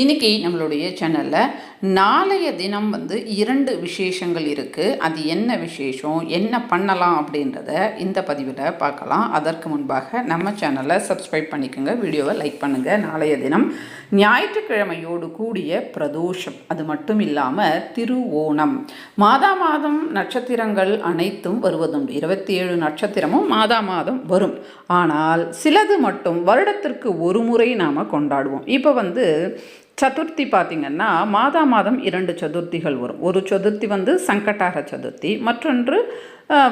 இன்னைக்கு நம்மளுடைய சேனலில் நாளைய தினம் வந்து இரண்டு விசேஷங்கள் இருக்குது அது என்ன விசேஷம்? என்ன பண்ணலாம் அப்படின்றத இந்த பதிவில் பார்க்கலாம். அதற்கு முன்பாக நம்ம சேனலை சப்ஸ்கிரைப் பண்ணிக்கோங்க. வீடியோவை லைக் பண்ணுங்கள் நாளைய தினம் ஞாயிற்றுக்கிழமையோடு கூடிய பிரதோஷம். அது மட்டும் இல்லாமல் திருவோணம். மாதா மாதம் நட்சத்திரங்கள் அனைத்தும் வருவதுண்டு. இருபத்தி ஏழு நட்சத்திரமும் மாதா மாதம் வரும். ஆனால் சிலது மட்டும் வருடத்திற்கு ஒரு முறை நாம் கொண்டாடுவோம். இப்போ வந்து சதுர்த்தி பார்த்திங்கன்னா மாதா மாதம் இரண்டு சதுர்த்திகள் வரும். ஒரு சதுர்த்தி வந்து சங்கட்டார சதுர்த்தி மற்றொன்று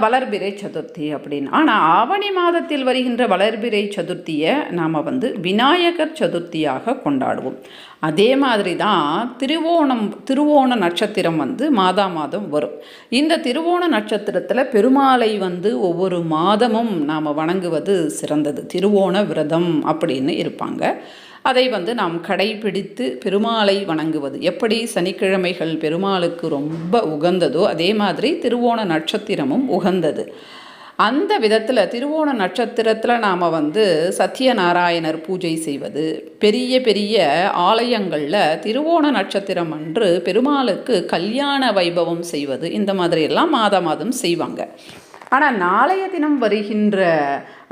வளர்பிறை சதுர்த்தி அப்படின்னு. ஆனால் ஆவணி மாதத்தில் வருகின்ற வளர்பிறை சதுர்த்தியை நாம் வந்து விநாயகர் சதுர்த்தியாக கொண்டாடுவோம். அதே மாதிரி தான் திருவோணம் திருவோண நட்சத்திரம் வந்து மாதா மாதம் வரும். இந்த திருவோண நட்சத்திரத்தில் பெருமாளை வந்து ஒவ்வொரு மாதமும் நாம் வணங்குவது சிறந்தது. திருவோண விரதம் அப்படின்னு இருப்பாங்க. அதை வந்து நாம் கடைபிடித்து பெருமாளை வணங்குவது. எப்படி சனிக்கிழமைகள் பெருமாளுக்கு ரொம்ப உகந்ததோ அதே மாதிரி திருவோண நட்சத்திரமும் உகந்தது. அந்த விதத்தில் திருவோண நட்சத்திரத்தில் நாம் வந்து சத்யநாராயணர் பூஜை செய்வது பெரிய பெரிய ஆலயங்களில் திருவோண நட்சத்திரம் அன்று பெருமாளுக்கு கல்யாண வைபவம் செய்வது இந்த மாதிரியெல்லாம் மாத மாதம் செய்வாங்க. ஆனால் நாளைய தினம் வருகின்ற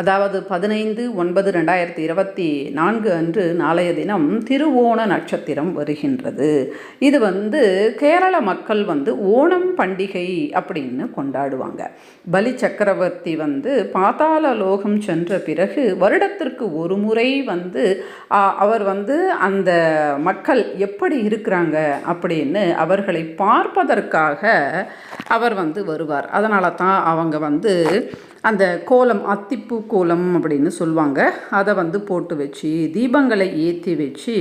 அதாவது பதினைந்து ஒன்பது ரெண்டாயிரத்தி இருபத்தி நான்கு அன்று நாளைய தினம் திருவோண நட்சத்திரம் வருகின்றது. இது வந்து கேரள மக்கள் வந்து ஓணம் பண்டிகை அப்படின்னு கொண்டாடுவாங்க. பலி சக்கரவர்த்தி வந்து பாதாள லோகம் சென்ற பிறகு வருடத்திற்கு ஒரு முறை வந்து அவர் வந்து அந்த மக்கள் எப்படி இருக்கிறாங்க அப்படின்னு அவர்களை பார்ப்பதற்காக அவர் வந்து வருவார். அதனால தான் அவங்க வந்து அந்த கோலம் அத்திப்பூ கோலம் அப்படின்னு சொல்லுவாங்க. அதை வந்து போட்டு வச்சு தீபங்களை ஏற்றி வச்சு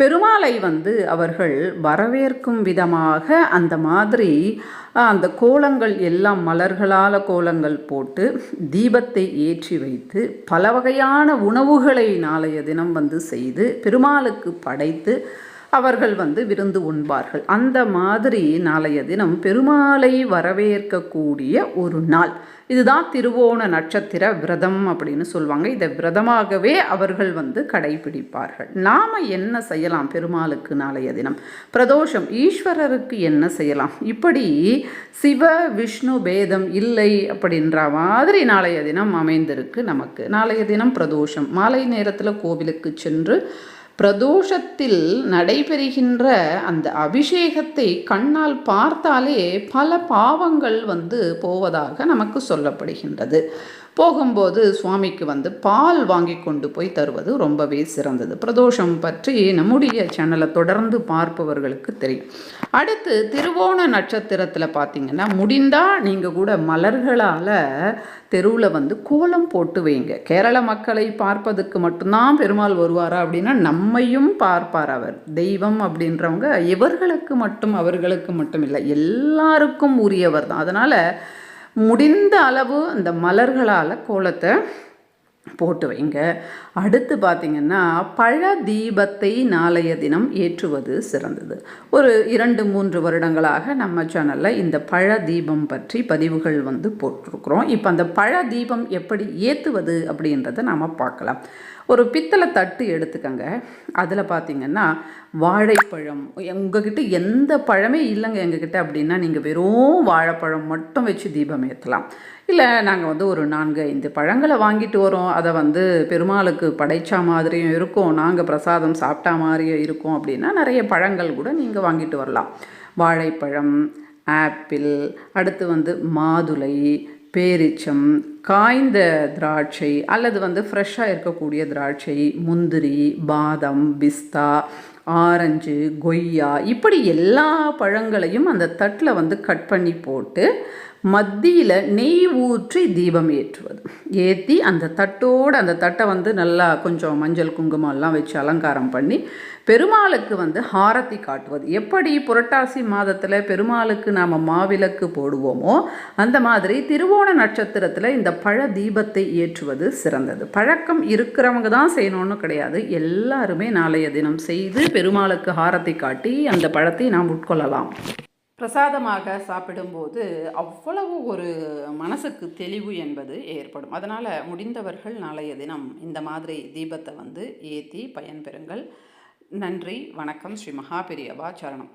பெருமாளை வந்து அவர்கள் வரவேற்கும் விதமாக அந்த மாதிரி அந்த கோலங்கள் எல்லாம் மலர்களால் கோலங்கள் போட்டு தீபத்தை ஏற்றி வைத்து பல வகையான உணவுகளை நாளைய தினம் வந்து செய்து பெருமாளுக்கு படைத்து அவர்கள் வந்து விருந்து உண்பார்கள். அந்த மாதிரி நாளைய தினம் பெருமாளை வரவேற்கக்கூடிய ஒரு நாள். இதுதான் திருவோண நட்சத்திர விரதம் அப்படின்னு சொல்லுவாங்க இதை விரதமாகவே அவர்கள் வந்து கடைபிடிப்பார்கள். நாம் என்ன செய்யலாம் பெருமாளுக்கு நாளைய தினம்? பிரதோஷம் ஈஸ்வரருக்கு என்ன செய்யலாம்? இப்படி சிவ விஷ்ணு பேதம் இல்லை அப்படின்ற மாதிரி நாளைய தினம் அமைந்திருக்கு நமக்கு. நாளைய தினம் பிரதோஷம். மாலை நேரத்தில் கோவிலுக்கு சென்று பிரதோஷத்தில் நடைபெறுகின்ற அந்த அபிஷேகத்தை கண்ணால் பார்த்தாலே பல பாவங்கள் வந்து போவதாக நமக்கு சொல்லப்படுகின்றது. போகும்போது சுவாமிக்கு வந்து பால் வாங்கி கொண்டு போய் தருவது ரொம்பவே சிறந்தது. பிரதோஷம் பற்றி நம்முடைய சேனலை தொடர்ந்து பார்ப்பவர்களுக்கு தெரியும். அடுத்து திருவோண நட்சத்திரத்தில் பார்த்தீங்கன்னா முடிந்தால் நீங்கள் கூட மலர்களால் தெருவில் வந்து கோலம் போட்டு வைங்க. கேரள மக்களை பார்ப்பதற்கு மட்டும்தான் பெருமாள் வருவாரா அப்படின்னா நம்மையும் பார்ப்பார் அவர். தெய்வம் அப்படின்றவங்க இவர்களுக்கு மட்டும் அவர்களுக்கு மட்டும் இல்லை எல்லாருக்கும் உரியவர் தான். அதனால் முடிந்த அளவு அந்த மலர்களால் கோலத்தை போட்டு வைங்க. அடுத்து பார்த்திங்கன்னா பழ தீபத்தை நாளைய தினம் ஏற்றுவது சிறந்தது. ஒரு இரண்டு மூன்று வருடங்களாக நம்ம சேனலில் இந்த பழ தீபம் பற்றி பதிவுகள் வந்து போட்டிருக்கிறோம். இப்போ அந்த பழ தீபம் எப்படி ஏற்றுவது அப்படின்றத நாம் பார்க்கலாம். ஒரு பித்தளை தட்டு எடுத்துக்கங்க. அதில் பார்த்தீங்கன்னா வாழைப்பழம். உங்ககிட்ட எந்த பழமே இல்லைங்க எங்ககிட்ட அப்படின்னா நீங்கள் வெறும் வாழைப்பழம் மட்டும் வச்சு தீபம் ஏற்றலாம் இல்லை நாங்கள் வந்து ஒரு நான்கு ஐந்து பழங்களை வாங்கிட்டு வரோம். அதை வந்து பெருமாளுக்கு படைச்சா மாதிரியும் இருக்கும். நாங்கள் பிரசாதம் சாப்பிட்டா மாதிரியும் இருக்கும் அப்படின்னா நிறைய பழங்கள் கூட நீங்கள் வாங்கிட்டு வரலாம். வாழைப்பழம் ஆப்பிள் அடுத்து வந்து மாதுளை பேரிச்சம் காய்ந்த திராட்சை அல்லது வந்து ஃப்ரெஷ்ஷாக இருக்கக்கூடிய திராட்சை முந்திரி பாதம் பிஸ்தா ஆரஞ்சு கொய்யா இப்படி எல்லா பழங்களையும் அந்த தட்டில் வந்து கட் பண்ணி போட்டு மத்தியில் நெய் ஊற்றி தீபம் ஏற்றுவது. ஏற்றி அந்த தட்டோடு அந்த தட்டை வந்து நல்லா கொஞ்சம் மஞ்சள் குங்குமம் எல்லாம் வச்சு அலங்காரம் பண்ணி பெருமாளுக்கு வந்து ஹாரத்தி காட்டுவது. எப்படி புரட்டாசி மாதத்தில் பெருமாளுக்கு நாம் மாவிளக்கு போடுவோமோ அந்த மாதிரி திருவோண நட்சத்திரத்தில் இந்த பழ தீபத்தை ஏற்றுவது சிறந்தது. பழக்கம் இருக்கிறவங்க தான் செய்யணும்னு கிடையாது. எல்லாருமே நாளைய தினம் செய்து பெருமாளுக்கு ஹாரத்தி காட்டி அந்த பழத்தை நாம் உட்கொள்ளலாம். பிரசாதமாக சாப்பிடும்போது அவ்வளவு ஒரு மனசுக்கு தெளிவு என்பது ஏற்படும். அதனால் முடிந்தவர்கள் நாளைய தினம் இந்த மாதிரி தீபத்தை வந்து ஏற்றி பயன்பெறுங்கள். நன்றி வணக்கம். ஸ்ரீ மகாபெரியவா சரணம்.